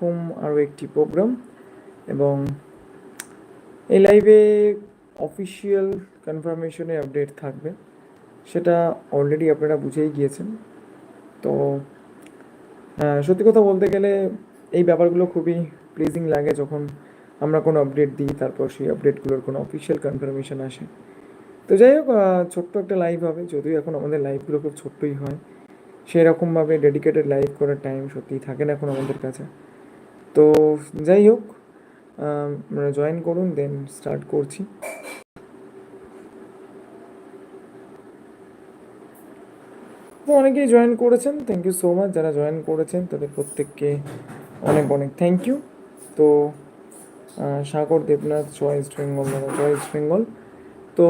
এরকম আরও একটি প্রোগ্রাম এবং এই লাইভে অফিসিয়াল কনফার্মেশনের আপডেট থাকবে। সেটা অলরেডি আপনারা বুঝেই গিয়েছেন। তো সত্যি কথা বলতে গেলে এই ব্যাপারগুলো খুবই প্লিজিং লাগে যখন আমরা কোনো আপডেট দিই, তারপর সেই আপডেটগুলোর কোনো অফিসিয়াল কনফার্মেশন আসে। তো যাই হোক ছোট্ট একটা লাইভ হবে। যদিও এখন আমাদের লাইভগুলো খুব ছোট্টই হয়। সেরকমভাবে ডেডিকেটেড লাইভ করার টাইম সত্যিই থাকে না এখন আমাদের কাছে। তো যাই হোক আপনারা জয়েন করুন দেন স্টার্ট করছি। তো অনেকেই জয়েন করেছেন থ্যাংক ইউ সো মাচ যারা জয়েন করেছেন, তাদের প্রত্যেককে অনেক অনেক থ্যাংক ইউ তো সাগর দেবনাথ ইস্ট বেঙ্গল দাদা জয় বেঙ্গল। তো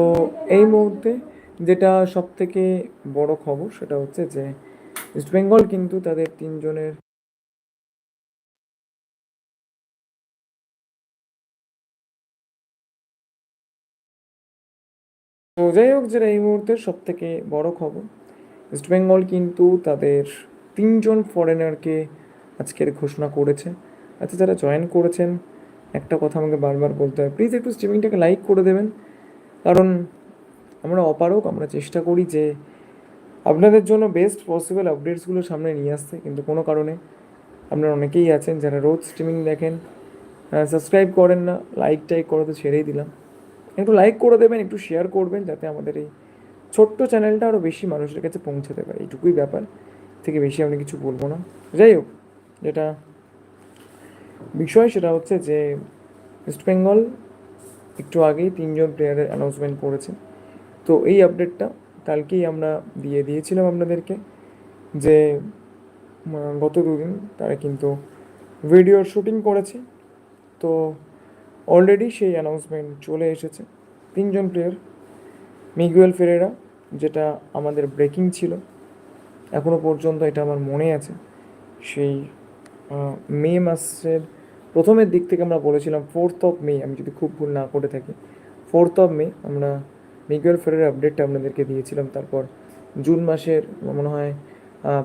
এই মুহূর্তে যেটা সব থেকে বড় খবর, সেটা হচ্ছে যে, ইস্ট বেঙ্গল কিন্তু তাদের তিনজনের তো যাই হোক, যেটা এই মুহূর্তের সব থেকে বড় খবর ইস্ট বেঙ্গল কিন্তু তাদের তিনজন ফরেনারকে আজকের ঘোষণা করেছে। আচ্ছা যারা জয়েন করেছেন, একটা কথা আমাকে বারবার বলতে হয় প্লিজ একটু স্ট্রিমিংটাকে লাইক করে দেবেন। কারণ আমরা অপারক আমরা চেষ্টা করি যে আপনাদের জন্য বেস্ট পসিবল আপডেটসগুলো সামনে নিয়ে আসতে, কিন্তু কোনো কারণে আপনারা অনেকেই আছেন যারা রোজ স্ট্রিমিং দেখেন। সাবস্ক্রাইব করেন না লাইক টাইক করে তো ছেড়েই দিলাম। একটু লাইক করে দেবেন, একটু শেয়ার করবেন যাতে আমাদের এই ছোট্ট চ্যানেলটা আরও বেশি মানুষের কাছে পৌঁছাতে পারে এইটুকুই ব্যাপার থেকে বেশি আমি কিছু বলব না। যাই হোক, যেটা বিষয় সেটা হচ্ছে যে ওয়েস্ট বেঙ্গল একটু আগেই তিনজন প্লেয়ারের অ্যানাউন্সমেন্ট করেছে। তো এই আপডেটটা কালকেই আমরা দিয়ে দিয়েছিলাম আপনাদেরকে যে গত দুদিন তারা কিন্তু ভিডিওর শুটিং করেছে। তো অলরেডি সেই অ্যানাউন্সমেন্ট চলে এসেছে। তিনজন প্লেয়ার মিগুয়েল ফেরেরা যেটা আমাদের ব্রেকিং ছিল এখনও পর্যন্ত এটা আমার মনে আছে। সেই মে মাসের প্রথমের দিক থেকে আমরা বলেছিলাম ফোর্থ অফ মে আমি যদি খুব ভুল না করে থাকি। ফোর্থ অফ মে আমরা মিগুয়েল ফেরের আপডেটটা আপনাদেরকে দিয়েছিলাম, তারপর জুন মাসের মনে হয়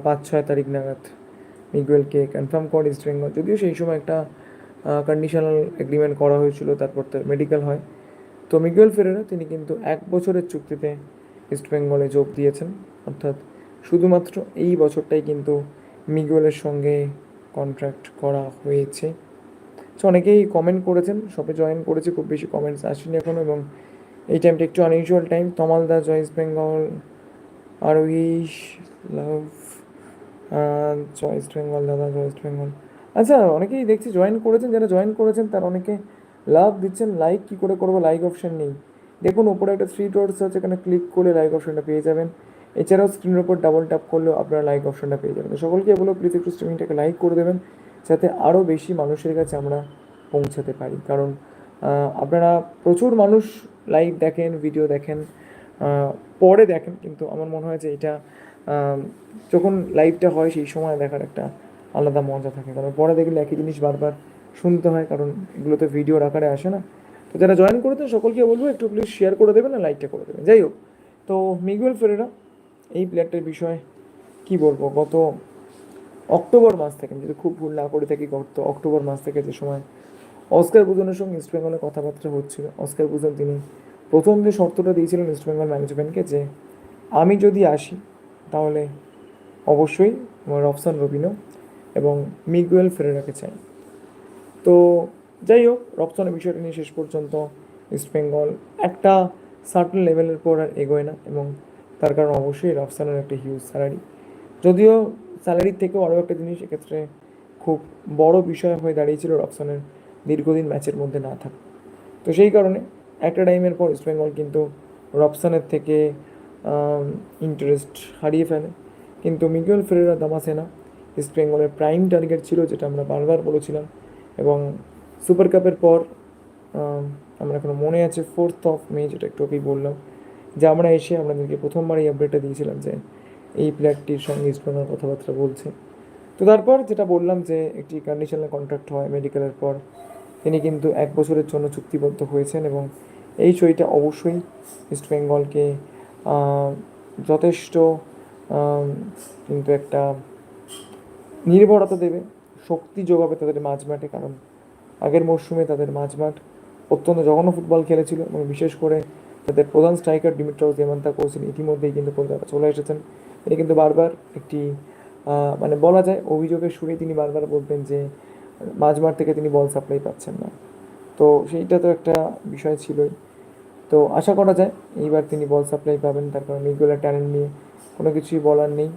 পাঁচ ছয় তারিখ নাগাদ মিগুয়েলকে কনফার্ম করে ইস্ট বেঙ্গল। যদিও সেই সময় একটা কন্ডিশনাল এগ্রিমেন্ট করা হয়েছিল, তারপর তার মেডিকেল হয়। তো মিগুয়েল ফেরেরা, তিনি কিন্তু এক বছরের চুক্তিতে ইস্ট বেঙ্গলে যোগ দিয়েছেন। অর্থাৎ শুধুমাত্র এই বছরটাই কিন্তু মিগুয়েলের সঙ্গে কন্ট্রাক্ট করা হয়েছে। তো অনেকেই কমেন্ট করেছেন সবে জয়েন করেছে, খুব বেশি কমেন্টস আসেনি এখনও এবং এই টাইমটা একটু আনইউজুয়াল টাইম তমাল দা জয় ইস্ট বেঙ্গল আর উইশ লাভ জয় ইস্ট বেঙ্গল দাদা, জয় ইস্ট বেঙ্গল আচ্ছা অনেকেই দেখছি জয়েন করেছেন, যারা জয়েন করেছেন তার অনেকে লাভ দিচ্ছেন লাইক কি করে করব লাইক অপশান নেই। দেখুন, উপরে একটা থ্রি ডটস আছে, এখানে ক্লিক করলে লাইক অপশানটা পেয়ে যাবেন। এছাড়াও স্ক্রিনের উপর ডাবল ট্যাপ করলেও আপনারা লাইক অপশনটা পেয়ে যাবেন। সকলকে বলো প্লিজ একটু স্ট্রিমিংটাকে লাইক করে দেবেন, যাতে আরও বেশি মানুষের কাছে আমরা পৌঁছাতে পারি। কারণ আপনারা প্রচুর মানুষ লাইভ দেখেন ভিডিও দেখেন পরে দেখেন, কিন্তু আমার মনে হয় যে এটা যখন লাইভটা হয় সেই সময় দেখার একটা আলাদা মজা থাকে। কারণ পরে দেখলে একই জিনিস বারবার শুনতে হয়, কারণ এগুলো তো ভিডিওর আকারে আসে না। তো যারা জয়েন করেছেন সকলকে বলব, একটু প্লিজ শেয়ার করে দেবেন আর লাইকটা করে দেবেন। যাই হোক, তো মিগুয়েল ফেরেরা, এই প্লেয়ারটার বিষয়ে কি বলব? গত অক্টোবর মাস থেকে যদি খুব ভুল না করে থাকি, গত অক্টোবর মাস থেকে যে সময় অস্কার বুজনের সঙ্গে ইস্ট বেঙ্গলের কথাবার্তা হচ্ছিল, অস্কার বুজন তিনি প্রথম যে শর্তটা দিয়েছিলেন ইস্ট বেঙ্গল ম্যানেজমেন্টকে যে, আমি যদি আসি, তাহলে অবশ্যই আমার রফসান রবিনো এবং মিগুয়েল ফেরেরাকে চাই তো যাই হোক রপ্তানের বিষয়টা নিয়ে শেষ পর্যন্ত ইস্ট বেঙ্গল একটা সার্টেন লেভেলের পর আর এগোয় না এবং তার কারণ অবশ্যই রফসানের একটা হিউজ স্যালারি যদিও স্যালারির থেকেও আরও একটা জিনিস এক্ষেত্রে খুব বড় বিষয় হয়ে দাঁড়িয়েছিল রফসানের দীর্ঘদিন ম্যাচের মধ্যে না থাকা। তো সেই কারণে একটা টাইমের পর ইস্ট বেঙ্গল কিন্তু রফসানের থেকে ইন্টারেস্ট হারিয়ে ফেলে। কিন্তু মিগুয়েল ফেরেরা দামাসেনা ইস্ট বেঙ্গলের প্রাইম টার্গেট ছিল, যেটা আমরা বারবার বলেছিলাম। এবং সুপার কাপের পর আমার এখনও মনে আছে ফোর্থ অফ মে যেটা একটু আগেই বললাম, যে আমরা এসে আপনাদেরকে প্রথমবার এই আপডেটটা দিয়েছিলাম যে এই প্লেয়ারটির সঙ্গে ইস্ট বেঙ্গল কথাবার্তা বলছে। তো তারপর যেটা বললাম যে একটি কন্ডিশনাল কন্ট্রাক্ট হয় মেডিকেলের পর, তিনি কিন্তু এক বছরের জন্য চুক্তিবদ্ধ হয়েছেন এবং এই সইটা অবশ্যই ইস্ট বেঙ্গলকে যথেষ্ট কিন্তু একটা নির্ভরতা দেবে, শক্তি যোগাবে তাদের মাঝমাঠে, কারণ আগের মরশুমে তাদের মাঝমাঠ অত্যন্ত জঘন্য ফুটবল খেলেছিল এবং বিশেষ করে তাদের প্রধান স্ট্রাইকার ডিমিট্রাউস দেমান্তা কোচিন ইতিমধ্যেই কিন্তু কলকাতা চলে এসেছেন। তিনি কিন্তু বারবার একটি মানে বলা যায় অভিযোগের সুরে তিনি বারবার বলতেন যে মাঝমাঠ থেকে তিনি বল সাপ্লাই পাচ্ছেন না। তো সেইটা তো একটা বিষয় ছিলই। তো আশা করা যায় এইবার তিনি বল সাপ্লাই পাবেন, তার কারণ মিগুলার ট্যালেন্ট নিয়ে কোনো কিছুই বলার নেই।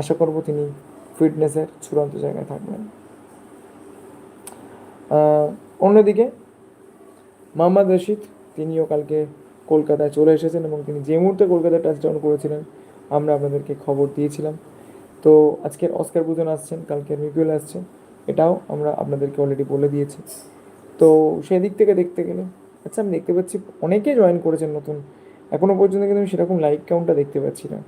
আশা করব তিনি ফিটনেসের চূড়ান্ত জায়গায় থাকবেন। অন্যদিকে মোহাম্মদ রশিদ, তিনিও কালকে কলকাতায় চলে এসেছেন এবং তিনি যে মুহূর্তে কলকাতায় টাচডাউন করেছিলেন, আমরা আপনাদেরকে খবর দিয়েছিলাম। তো আজকের অস্কার বুজন আসছেন, কালকের মিগুয়েল আসছে, এটাও আমরা আপনাদেরকে অলরেডি বলে দিয়েছি। তো সেই দিক থেকে দেখতে গেলে আচ্ছা আমি দেখতে পাচ্ছি, অনেকেই জয়েন করেছেন নতুন এখনও পর্যন্ত কিন্তু আমি সেরকম লাইক কাউন্টটা দেখতে পাচ্ছি না।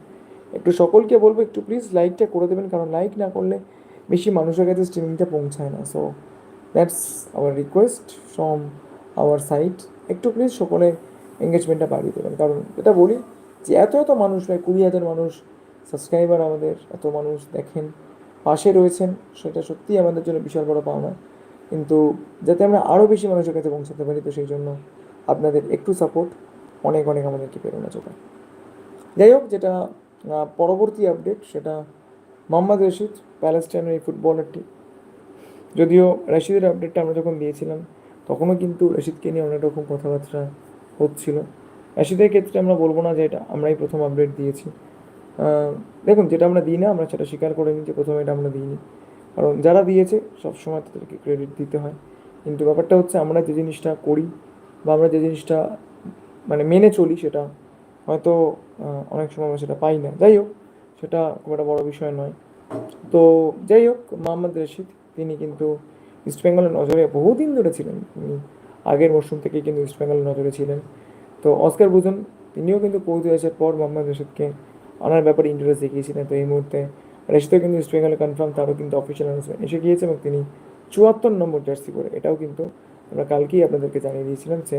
একটু সকলকে বলব, একটু প্লিজ লাইকটা করে দেবেন, কারণ লাইক না করলে বেশি মানুষের কাছে স্ট্রিমিংটা পৌঁছায় না। So that's our request from our side একটু প্লিজ সকলে এঙ্গেজমেন্টটা বাড়িয়ে দেবেন। কারণ এটা বলি যে এত এত মানুষ, প্রায় কুড়ি হাজার মানুষ সাবস্ক্রাইবার আমাদের, এত মানুষ দেখেন, পাশে রয়েছেন, সেটা সত্যিই আমাদের জন্য বিশাল বড় পাওনা। কিন্তু যাতে আমরা আরও বেশি মানুষের কাছে পৌঁছাতে পারি, তো সেই জন্য আপনাদের একটু সাপোর্ট অনেক অনেক আমাদেরকে প্রেরণা যোগায়। যাই হোক, যেটা পরবর্তী আপডেট সেটা মোহাম্মদ রশিদ প্যালেস্টাইনের এই ফুটবলারটি যদিও রশিদের আপডেটটা আমরা যখন দিয়েছিলাম, তখনও কিন্তু রশিদকে নিয়ে অনেক রকম কথাবার্তা হচ্ছিল। রশিদের ক্ষেত্রে আমরা বলব না যে এটা আমরাই প্রথম আপডেট দিয়েছি। দেখুন, যেটা আমরা দিই না, আমরা সেটা স্বীকার করে নিই যে প্রথমে এটা আমরা দিইনি। কারণ যারা দিয়েছে, সবসময় তাদেরকে ক্রেডিট দিতে হয়। কিন্তু ব্যাপারটা হচ্ছে, আমরা যে জিনিসটা করি বা আমরা যে জিনিসটা মানে মেনে চলি সেটা হয়তো অনেক সময় আমরা সেটা পাই না। যাই হোক, সেটা খুব একটা বড় বিষয় নয়। তো যাই হোক, মোহাম্মদ রশিদ, তিনি কিন্তু ইস্টবেঙ্গলের নজরে বহুদিন ধরে ছিলেন। তিনি আগের মরশুম থেকেই কিন্তু ইস্টবেঙ্গলের নজরে ছিলেন। তো অস্কার বুজন তিনিও কিন্তু পৌঁছে আসার পর মোহাম্মদ রশিদকে আনার ব্যাপারে ইন্টারেস্ট দেখিয়েছিলেন। তো এই মুহূর্তে রশিদও কিন্তু ইস্টবেঙ্গলে কনফার্ম তারও কিন্তু অফিসিয়াল অ্যানাউন্সমেন্ট এসে গিয়েছে এবং তিনি চুয়াত্তর নম্বর জার্সি পরে, এটাও কিন্তু আমরা কালকেই আপনাদেরকে জানিয়ে দিয়েছিলাম যে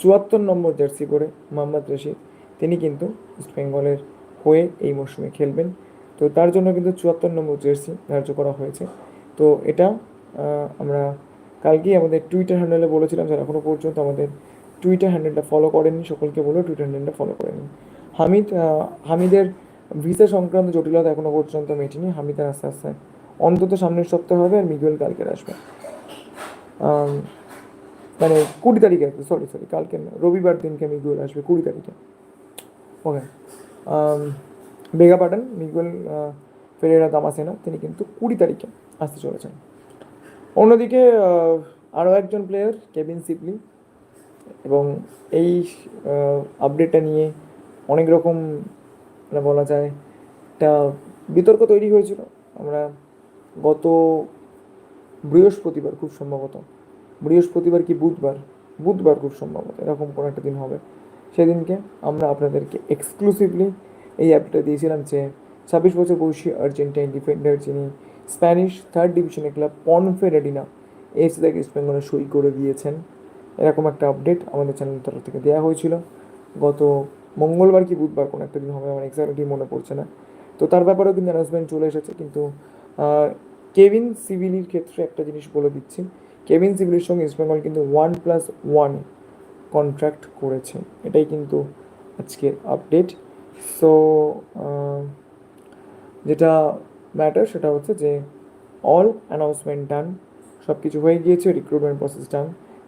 চুয়াত্তর নম্বর জার্সি পরে মোহাম্মদ রশিদ তিনি কিন্তু ইস্ট বেঙ্গলের হয়ে এই মরশুমে খেলবেন। তো তার জন্য কিন্তু চুয়াত্তর নম্বর জার্সি ধার্য করা হয়েছে। তো এটা আমরা কালকেই আমাদের টুইটার হ্যান্ডেলে বলেছিলাম যারা এখনও পর্যন্ত আমাদের টুইটার হ্যান্ডেলটা ফলো করেননি। সকলকে বলে টুইটার হ্যান্ডেলটা ফলো করে নিন। হামিদ হামিদের ভিসা সংক্রান্ত জটিলতা এখনও পর্যন্ত মেটেনি। হামিদের আস্তে আস্তে অন্তত সামনের সপ্তাহে হবে আর মিগুয়েল কালকে আসবে। মানে কুড়ি তারিখে সরি সরি কালকে না, রবিবার দিনকে মিগুয়েল আসবে কুড়ি তারিখে। ওকে বেগা পাঠান মিগুয়েল ফেরেরা দামাসেনা তিনি কিন্তু কুড়ি তারিখে আসতে চলেছেন। অন্যদিকে আরও একজন প্লেয়ার কেভিন সিপলি এবং এই আপডেটটা নিয়ে অনেক রকম মানে বলা যায়, একটা বিতর্ক তৈরি হয়েছিল। আমরা গত বৃহস্পতিবার, খুব সম্ভবত, বৃহস্পতিবার কি বুধবার বুধবার খুব সম্ভবত, এরকম কোনো একটা দিন হবে। সেদিনকে আমরা আপনাদেরকে এক্সক্লুসিভলি এই অ্যাপটা দিয়েছিলাম যে ছাব্বিশ বছর বয়সী আর্জেন্টাইন ডিফেন্ডার যিনি স্প্যানিশ থার্ড ডিভিশনের ক্লাব পনফেরেডিনা এসি থেকে ইস্ট বেঙ্গলে সই করে দিয়েছেন। এরকম একটা আপডেট আমাদের চ্যানেল তরফ থেকে দেওয়া হয়েছিল। গত মঙ্গলবার কি বুধবার কোনো একটা দিন হবে, আমার এক্সাক্টলি মনে পড়ছে না। তো তার ব্যাপারেও কিন্তু অ্যানাউন্সমেন্ট চলে এসেছে, কিন্তু কেভিন সিভিলির ক্ষেত্রে একটা জিনিস বলে দিচ্ছি। কেভিন সিভিলির সঙ্গে ইস্টবেঙ্গল কিন্তু ওয়ান প্লাস ওয়ান কন্ট্রাক্ট করেছে এটাই কিন্তু আজকের আপডেট সো যেটা ম্যাটার সেটা হচ্ছে যে অল অ্যানাউন্সমেন্ট ডান সব কিছু হয়ে গিয়েছে রিক্রুটমেন্ট প্রসেস ডান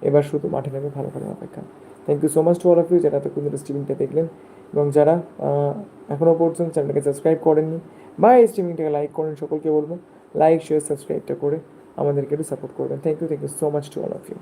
এবার শুধু মাঠে নেমে ভালো ভালো অপেক্ষা। Thank you so much to all of you যারা এতক্ষণ ধরে স্ট্রিমিংটা দেখলেন এবং যারা এখনও পর্যন্ত চ্যানেলটাকে সাবস্ক্রাইব করেননি, বা এই স্ট্রিমিংটাকে লাইক করেন, সকলকে বলব লাইক শেয়ার সাবস্ক্রাইবটা করে আমাদেরকে একটু সাপোর্ট করবেন। Thank you thank you so much to all of you